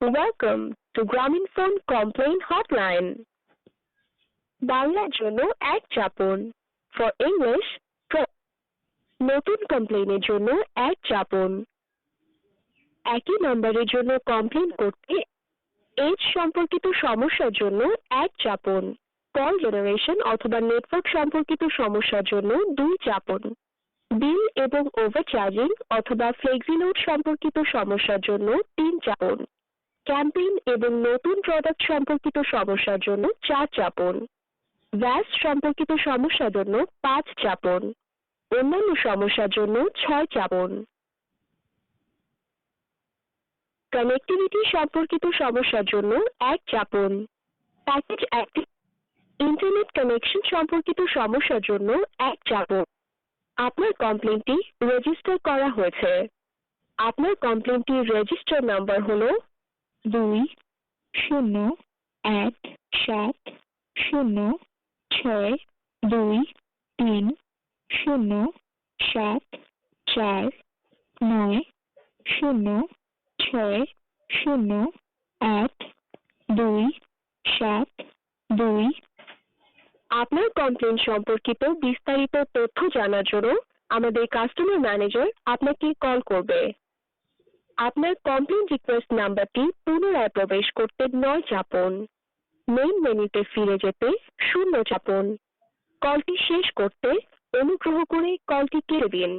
Two গ্রামীণ phone complain hotline বাংলার জন্য এক চাপুন ফর ইংলিশ নতুন কমপ্লেইনের জন্য এক চাপুন একই নম্বরের জন্য কমপ্লেন করতে এজ সম্পর্কিত সমস্যার জন্য এক চাপুন কল জেনারেশন অথবা নেটওয়ার্ক সম্পর্কিত সমস্যার জন্য দুই চাপুন বিল এবং ওভারচার্জিং অথবা ফ্লেক্সিলোড সম্পর্কিত সমস্যার জন্য তিন চাপুন ক্যাম্পেইন এবং নতুন প্রোডাক্ট সম্পর্কিত সমস্যার জন্য চার চাপুন। ব্যাস সম্পর্কিত সমস্যার জন্য পাঁচ চাপুন। অন্যান্য সমস্যার জন্য ছয় চাপুন। কানেক্টিভিটি সম্পর্কিত সমস্যার জন্য এক চাপুন। প্যাকেজ অ্যাক্টিভ ইন্টারনেট কানেকশন সম্পর্কিত সমস্যার জন্য এক চাপুন। আপনার কমপ্লেনটি রেজিস্টার করা হয়েছে। আপনার কমপ্লেনটির রেজিস্টার নাম্বার হলো দুই শূন্য এক সাত শূন্য ছয় দুই তিন শূন্য সাত চার নয় শূন্য ছয় শূন্য আট দুই সাত দুই। আপনার কমপ্লেন সম্পর্কিত বিস্তারিত তথ্য জানার জন্য আমাদের কাস্টমার ম্যানেজার আপনাকে কল করবে। আপনার কমপ্লেন রিকোয়েস্ট নাম্বারটি পুনরায় প্রবেশ করতে নয় চাপুন। মেইন মেনুতে ফিরে যেতে শূন্য চাপুন। কলটি শেষ করতে অনুগ্রহ করে কলটি কেটে দিন